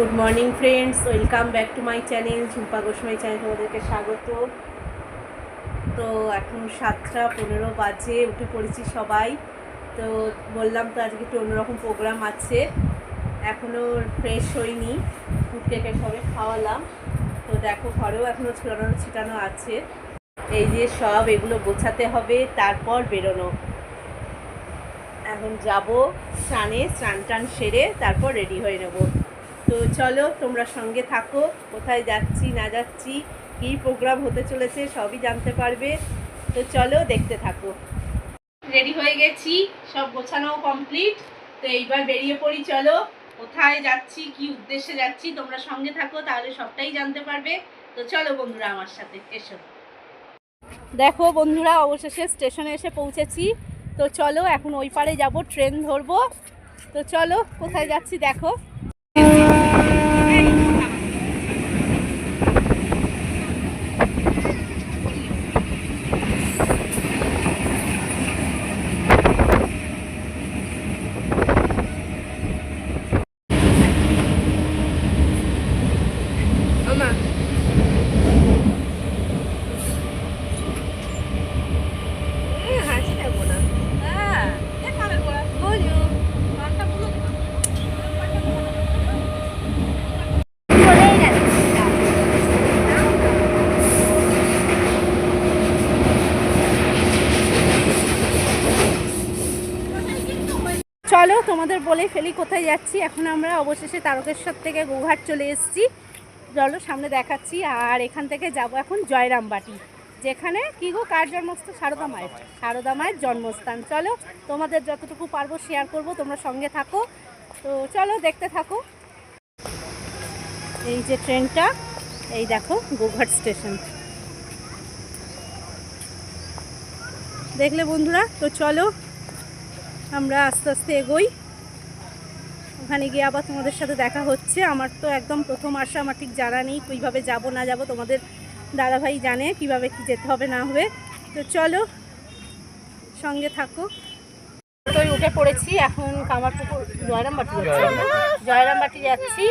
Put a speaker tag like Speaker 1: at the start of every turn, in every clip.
Speaker 1: Good morning friends, welcome back to my channel Jhumpa Goswami channel, তোমাদেরকে স্বাগত। তো এখন সাতটা পনেরো বাজে, উঠে পড়েছি সবাই। তো বললাম তো আজকে একটু অন্যরকম প্রোগ্রাম আছে। এখনও ফ্রেশ হইনি কুটকেকে সবে খাওয়ালাম। তো দেখো ঘরেও এখনও ছিটানো ছিটানো আছে। এই যে সব এগুলো গোছাতে হবে, তারপর বেরোনো। এখন যাব স্নানে স্নান টান সেরে তারপর রেডি হয়ে নেব। তো চলো, তোমরা সঙ্গে থাকো। কোথায় যাচ্ছি, না যাচ্ছি, কী প্রোগ্রাম হতে চলেছে সবই জানতে পারবে। তো চলো, দেখতে থাকো। রেডি হয়ে গেছি, সব গোছানো কমপ্লিট তো এইবার বেরিয়ে পড়ি, চলো। কোথায় যাচ্ছি, কি উদ্দেশ্যে যাচ্ছি, তোমরা সঙ্গে থাকো, তাহলে সবটাই জানতে পারবে। তো চলো বন্ধুরা, আমার সাথে এসো। দেখো বন্ধুরা, অবশেষে স্টেশনে এসে পৌঁছেছি। তো চলো, এখন ওই পারে যাব, ট্রেন ধরবো। তো চলো, কোথায় যাচ্ছি, দেখো আমা হাসি থাকব না হ্যাঁ বলিও চলো তোমাদের বলে ফেলি কোথায় যাচ্ছি। এখন আমরা অবশেষে তারকেশ্বর থেকে গোঘাট চলে এসেছি। চলো সামনে দেখাচ্ছি। আর এখান থেকে যাব এখন জয়রামবাটি যেখানে কি গো কার জন্মস্থান? সারদা মায়ের। সারদা মায়ের। জন্মস্থান। চলো তোমাদের যতটুকু পারব শেয়ার করব তোমরা সঙ্গে থাকো। তো চলো দেখতে থাকো। এই যে ট্রেনটা এই দেখো গোঘাট স্টেশন। দেখলে বন্ধুরা? তো চলো আমরা আস্তে আস্তে এগোই। ওখানে গিয়ে আবার তোমাদের সাথে দেখা হচ্ছে। আমার তো একদম প্রথম আসা, আমার ঠিক জানা নেই কীভাবে যাব, না যাব, তোমাদের দাদাভাই জানে কীভাবে কি যেতে হবে, না হবে। তো চলো, সঙ্গে থাকো। তো উঠে পড়েছি, এখন কামারপুকুর জয়রামবাটি যাচ্ছি। জয়রামবাটি যাচ্ছি।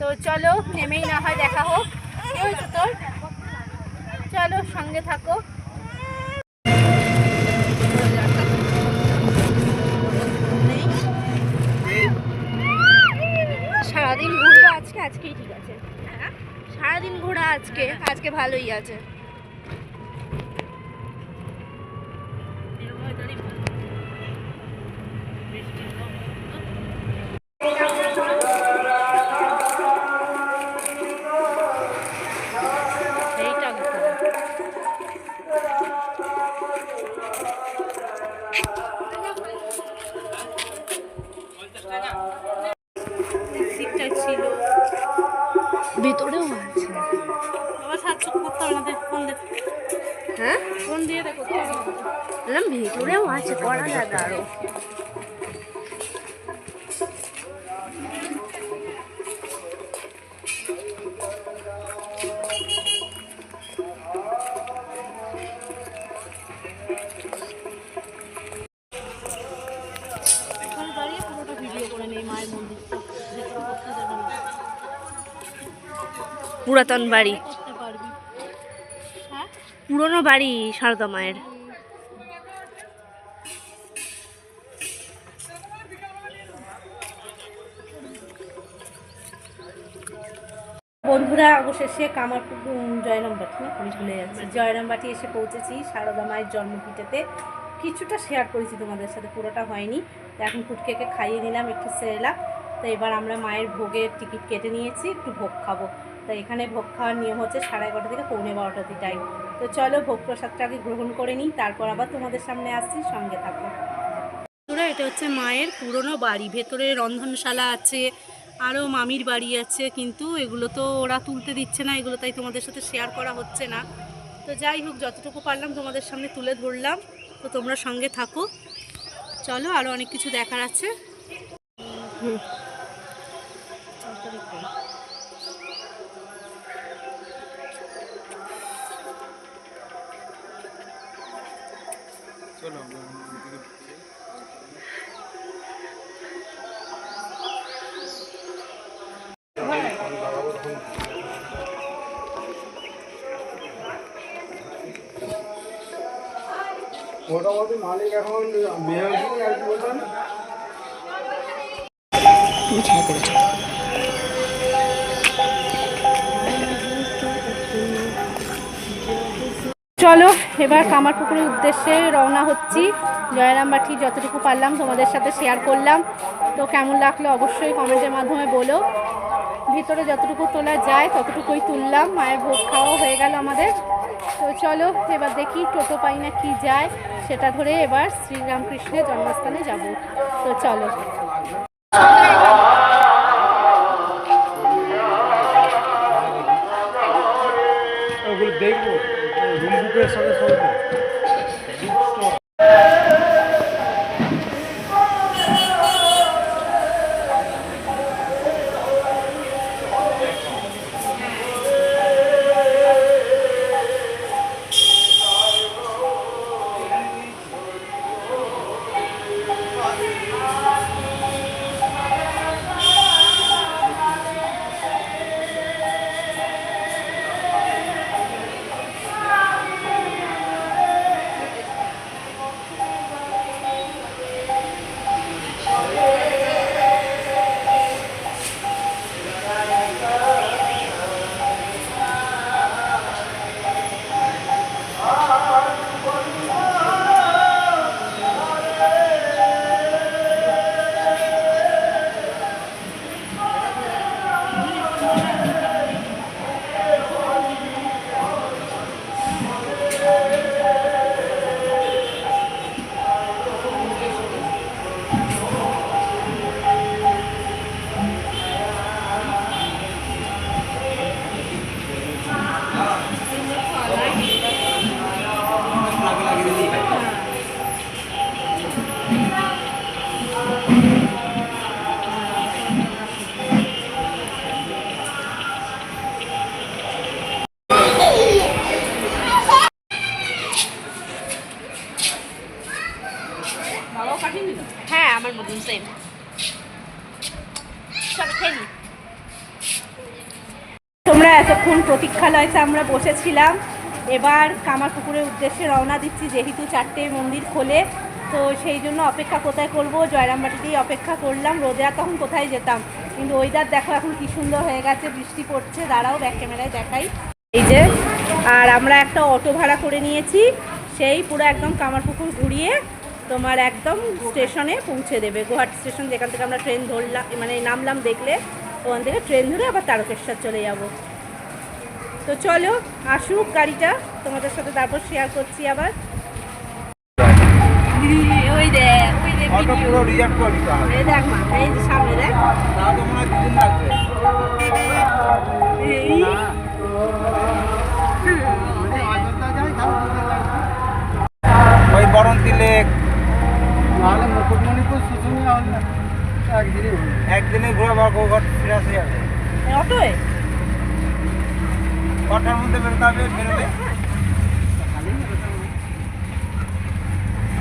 Speaker 1: তো চলো, নেমেই না হয় দেখা হোক। কি হয়েছে তোর। চলো, সঙ্গে থাকো।
Speaker 2: আজকেই ঠিক আছে। সারাদিন ঘোরা আজকে। আজকে ভালোই আছে। ভেতরেও আছে। হ্যাঁ?
Speaker 1: ফোন দিয়ে
Speaker 2: ভেতরেও আছে করা যাবে
Speaker 1: আরও। ভিডিও করে নেই মায়ের মন্দিরটা
Speaker 2: পুরাতন বাড়ি।
Speaker 1: হ্যাঁ?
Speaker 2: পুরনো বাড়ি সারদা মায়ের।
Speaker 1: বন্ধুরা অবশেষে কামারপুকুর জয়রামবাটি আমি ভুলে যাচ্ছি। জয়রামবাটি এসে পৌঁছেছি সারদা মায়ের জন্মভিটেতে কিছুটা শেয়ার করেছি তোমাদের সাথে পুরোটা হয়নি। তো এখন ফুটকেকে খাইয়ে নিলাম একটু সেরেলাম তো এবার আমরা মায়ের ভোগের টিকিট কেটে নিয়েছি একটু ভোগ খাব। তো এখানে ভোগ খাওয়ার নিয়ম হচ্ছে সাড়ে এগারোটা থেকে পৌনে বারোটা অব্দি টাইম তো চলো ভোগ প্রসাদটা আগে গ্রহণ করে নিই, তারপর আবার তোমাদের সামনে আসছি, সঙ্গে থাকো। এটা হচ্ছে মায়ের পুরনো বাড়ি, ভেতরে রন্ধনশালা আছে আরও মামির বাড়ি আছে, কিন্তু এগুলো তো ওরা তুলতে দিচ্ছে না, এগুলো তাই তোমাদের সাথে শেয়ার করা হচ্ছে না। তো যাই হোক, যতটুকু পারলাম তোমাদের সামনে তুলে ধরলাম, তো তোমরা সঙ্গে থাকো। চলো আরও অনেক কিছু দেখার আছে। হুম।
Speaker 3: মোটামুটি মালিক এখন
Speaker 1: চলো, এবার কামারপুকুরের উদ্দেশ্যে রওনা হচ্ছি। জয়রামবাটি যতটুকু পারলাম তোমাদের সাথে শেয়ার করলাম। তো কেমন লাগল অবশ্যই কমেন্টের মাধ্যমে বলো। ভিতরে যতটুকু তোলা যায়, ততটুকুই তুললাম। মায়ের ভোগ খাওয়া হয়ে গেল আমাদের। তো চলো, এবার দেখি টোটো পাই না কি যায়। সেটা ধরে এবার শ্রীরামকৃষ্ণের জন্মস্থানে যাব। তো চলো।
Speaker 2: হ্যাঁ আমার মতন সেম।
Speaker 1: তোমরা এতক্ষণ প্রতীক্ষালয়তে আমরা বসেছিলাম। এবার কামারপুকুরের উদ্দেশ্যে রওনা দিচ্ছি, যেহেতু চারটে মন্দির খোলে। তো সেই জন্য অপেক্ষা কোথায় করব? জয়রামবাটিতেই অপেক্ষা করলাম। রোদে তখন কোথায় যেতাম? কিন্তু ওয়েদার দেখো এখন কি সুন্দর হয়ে গেছে, বৃষ্টি পড়ছে। দাঁড়াও, ব্যাক ক্যামেরায় দেখাই। এই যে, আর আমরা একটা অটো ভাড়া করে নিয়েছি। সেই পুরো একদম কামারপুকুর ঘুরিয়ে তোমার একদম স্টেশনে পৌঁছে দেবে। গুয়াহাটি স্টেশন যেখান থেকে আমরা ট্রেন ধরলাম মানে নামলাম দেখলে ওখান থেকে ট্রেন ধরে আবার তারকেশ্বর চলে যাব। তো চলো আসুক গাড়িটা তোমাদের সাথে তারপর শেয়ার করছি আবার।
Speaker 2: ওই দেখ ওই দেখ
Speaker 3: পুরো রিজার্ভ করে হবে।
Speaker 1: এই দেখ মা এই যে সামনে দেখ।
Speaker 3: তা তো মনে হয় দুদিন লাগবে।
Speaker 1: এই।
Speaker 3: না। অযোধ্যা যাই, তাহলে দুদিন লাগবে। ওই বরন্তি
Speaker 4: মুকুটমণিপুর শুশুনিয়া হল না। একদিনই
Speaker 3: একদিনে ঘুরে আবার ঘর ফিরে আসে যাবে।
Speaker 1: অটোয়?
Speaker 3: কটার মধ্যে বেরোতে হবে বেরোবে।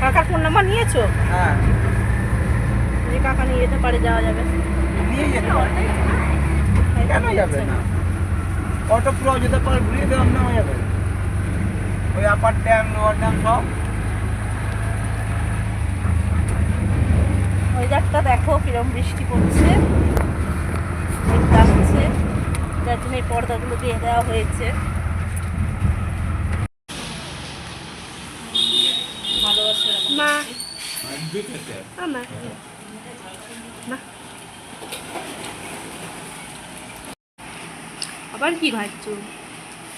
Speaker 1: কাকার ফোন নাম্বার নিয়েছো?
Speaker 3: হ্যাঁ।
Speaker 1: যে কাকা নিয়ে যেতে পারে যাওয়া যাবে।
Speaker 3: নিয়ে যেতে কেন যাবে না? অটো পুরো অযোধ্যা পার ঘুরিয়ে দেওয়ার নামা যাবে। ওই আপার ড্যাম লোয়ার ড্যাম সব।
Speaker 1: ওয়েদারটা দেখো কিরম বৃষ্টি পড়ছে। আসছে যার জন্য এই পর্দাগুলো দিয়ে দেওয়া হয়েছে।
Speaker 2: মা। আবার কি ভাবছ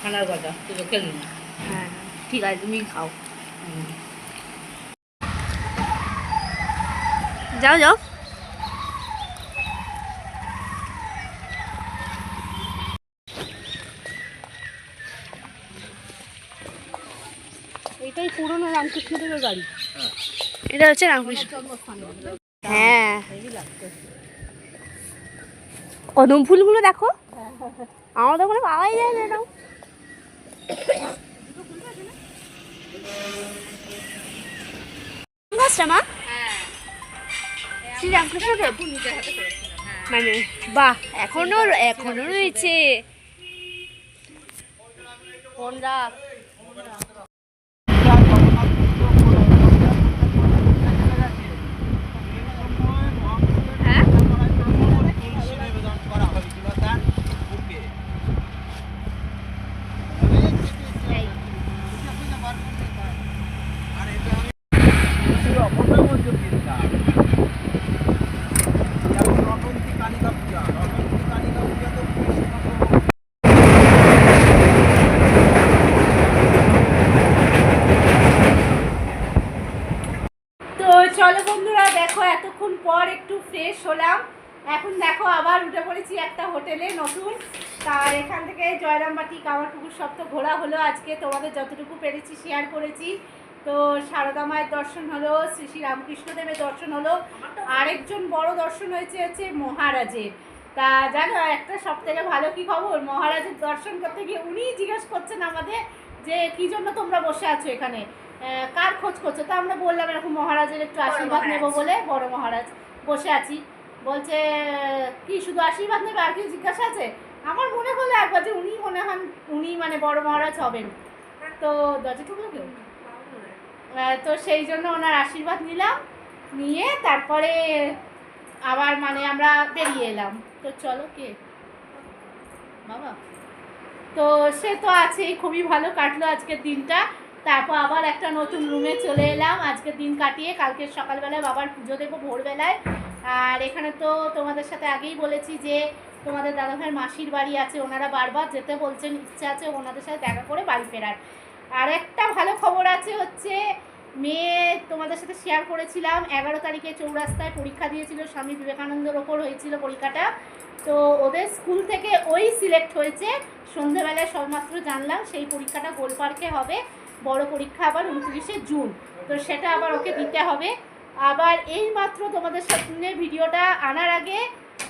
Speaker 1: ঠান্ডার কথা তুই না
Speaker 2: হ্যাঁ ঠিক আছে তুমি খাও। যাও যাও।
Speaker 1: এটাই পুরনো রামকৃষ্ণদেবের গাড়ি
Speaker 2: এটা হচ্ছে রামকৃষ্ণ। হ্যাঁ। কদম ফুলগুলো দেখো। আমাদের ওখানে পাওয়াই যায় না এটাও গাছটা মা? মানে বাহ এখনও এখনও রয়েছে।
Speaker 1: ফোন রাখ এতক্ষণ পর একটু ফ্রেশ হলাম। এখন দেখো আবার উঠে পড়েছি একটা হোটেলে নতুন। তা এখান থেকে জয়রামবাটি, কামারপুকুর সব তো ঘোরা হলো আজকে। তোমাদের যতটুকু পেরেছি শেয়ার করেছি। তো সারদা মায়ের দর্শন হলো, শ্রী শ্রী রামকৃষ্ণদেবের দর্শন হলো। আরেকজন বড় দর্শন হয়েছে হচ্ছে মহারাজের। তা জানো একটা সব থেকে ভালো কি খবর? মহারাজের দর্শন করতে গিয়ে উনিই জিজ্ঞেস করছেন আমাদের যে, কী জন্য তোমরা বসে আছো এখানে? কার খোঁজ করছ? তা আমরা বললাম এরকম মহারাজের একটু আশীর্বাদ নেব বলে বড় মহারাজ বসে আছি। বলছে কি শুধু আশীর্বাদ নেবে? আর কিছু জিজ্ঞাসা আছে? আমার মনে হলো একবার যে উনি মনে হন উনি মানে বড় মহারাজ হবেন। তো দরজা ঠুকলো কেউ? তো সেই জন্য ওনার আশীর্বাদ নিলাম নিয়ে তারপরে আবার মানে আমরা বেরিয়ে এলাম। তো চলো কে? বাবা। তো সে তো আছেই খুবই ভালো কাটলো আজকের দিনটা। তারপর আবার একটা নতুন রুমে চলে এলাম। আজকের দিন কাটিয়ে কালকে সকালবেলায় বাবার পুজো দেবো ভোরবেলায়। আর এখানে তো তোমাদের সাথে আগেই বলেছি যে তোমাদের দাদাভাইয়ের মাসির বাড়ি আছে, ওনারা বারবার যেতে বলছেন, ইচ্ছা আছে ওনাদের সাথে দেখা করে বাড়ি ফেরার। আর একটা ভালো খবর আছে হচ্ছে, মেয়ে তোমাদের সাথে শেয়ার করেছিলাম, এগারো তারিখে চৌরাস্তায় পরীক্ষা দিয়েছিল, স্বামী বিবেকানন্দের ওপর হয়েছিল পরীক্ষাটা। তো ওদের স্কুল থেকে ওই সিলেক্ট হয়েছে। সন্ধেবেলায় সবমাত্র জানলাম, সেই পরীক্ষাটা গোল পার্কে হবে। বড় পরীক্ষা আবার উনত্রিশে জুন। তো সেটা আবার ওকে দিতে হবে। আবার এই মাত্র তোমাদের সামনে ভিডিওটা আনার আগে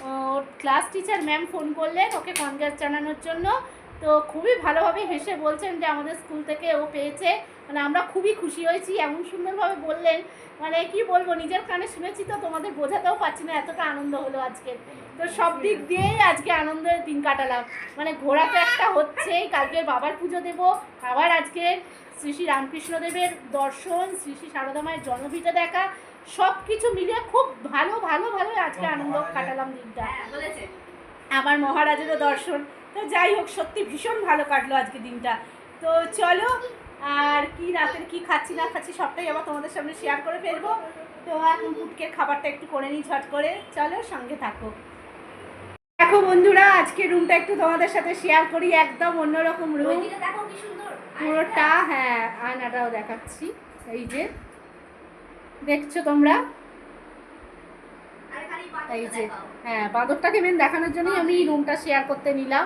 Speaker 1: ওর ক্লাস টিচার ম্যাম ফোন করলেন ওকে কনগ্রাস জানানোর জন্য। তো খুবই ভালোভাবে হেসে বলছেন যে আমাদের স্কুল থেকে ও পেয়েছে। মানে আমরা খুবই খুশি হয়েছি, এমন সুন্দরভাবে বললেন। মানে কি বলব, নিজের কানে শুনেছি তো তোমাদের বোঝাতেও পারছি না এতটা আনন্দ হলো আজকে। তো সব দিক দিয়েই আজকে আনন্দের দিন কাটালাম। মানে ঘোরা তো একটা হচ্ছেই, কালকে বাবার পুজো দেব, আবার আজকে শ্রী শ্রী রামকৃষ্ণদেবের দর্শন শ্রী শ্রী সারদা মায়ের জন্মভিটা দেখা সব কিছু মিলিয়ে খুব ভালো ভালো ভালো আজকে আনন্দ কাটালাম দিনটা। আমার মহারাজেরও দর্শন। তো যাই হোক সত্যি ভীষণ ভালো কাটলো আজকে দিনটা। তো চলো আর কি রাতের কি খাচ্ছি না খাচ্ছি সবটাই আবার তোমাদের সামনে শেয়ার করে ফেলব। তো এখন পুটকের খাবারটা একটু করে নিই ঝট করে। চলো সঙ্গে থাকো। দেখো বন্ধুরা আজকে রুমটা একটু তোমাদের সাথে শেয়ার করি একদম অন্যরকম রুম পুরোটা হ্যাঁ আয়নাটাও দেখাচ্ছি। এই যে দেখছ তোমরা? এই যে হ্যাঁ বাঁদরটাকে মেন দেখানোর জন্যই আমি রুমটা শেয়ার করতে নিলাম।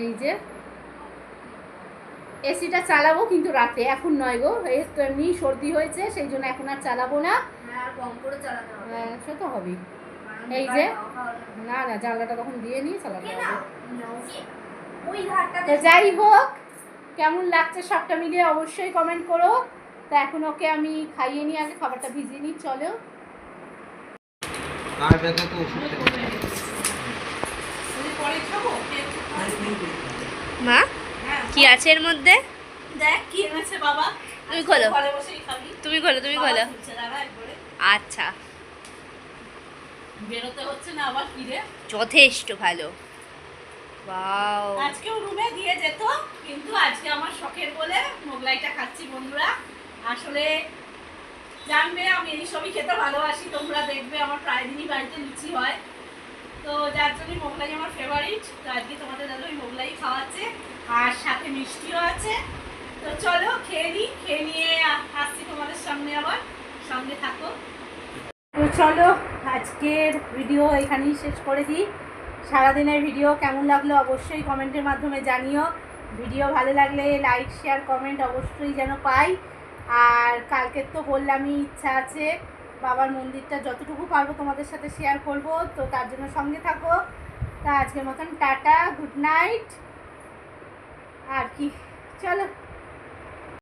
Speaker 2: এই যে।
Speaker 1: এসিটা চালাবো কিন্তু রাতে এখন নয় গো। এই তো এমনি সর্দি হয়েছে সেই জন্য এখন আর চালাবো না।
Speaker 2: হ্যাঁ
Speaker 1: হ্যাঁ, সে তো হবেই। এই যে। না না জানলাটা তখন দিয়ে নিয়ে চালাতে হবে।
Speaker 2: না? ওই ধারটাতে
Speaker 1: যাই হোক কেমন লাগছে সবটা মিলিয়ে অবশ্যই কমেন্ট করো। তা এখন ওকে আমি খাইয়ে নিয়ে আগে খাবারটা ভিজিয়ে নিই চলো।
Speaker 3: আর ব্যথা তো
Speaker 2: মা কি আছে এর মধ্যে?
Speaker 1: দেখ কি এনেছে বাবা।
Speaker 2: তুমি খোলো। তুমি খোলো তুমি খোলো। আচ্ছা।
Speaker 1: বেরোতে হচ্ছে না আবার কি রে
Speaker 2: যথেষ্ট ভালো।
Speaker 1: আজকেও রুমে দিয়ে যেত কিন্তু আজকে আমার শখের বলে মোগলাইটা খাচ্ছি বন্ধুরা। আসলে জানবে আমি এই সবই খেতে ভালোবাসি তোমরা দেখবে আমার প্রায় দিনই বাড়িতে লুচি হয়। তো যার জন্যই মোগলাই আমার ফেভারিট তো আজকে তোমাদের দাদা ওই মোগলাই খাওয়াচ্ছে আর সাথে মিষ্টিও আছে। তো চলো খেয়ে নিই খেয়ে নিয়ে আসছি তোমাদের সামনে আবার। সঙ্গে থাকো। তো চলো আজকের ভিডিও এখানেই শেষ করে দিই। সারাদিনের ভিডিও কেমন লাগল অবশ্যই কমেন্টের মাধ্যমে জানিও। ভিডিও ভালো লাগলে লাইক শেয়ার কমেন্ট অবশ্যই যেন পাই। আর কালকে তো বললামই ইচ্ছা আছে, বাবার মন্দিরটা যতটুকু পারব তোমাদের সাথে শেয়ার করব, তো তার জন্য সঙ্গে থাকো। তা আজকের মতন টাটা গুড নাইট আর কি, চলো।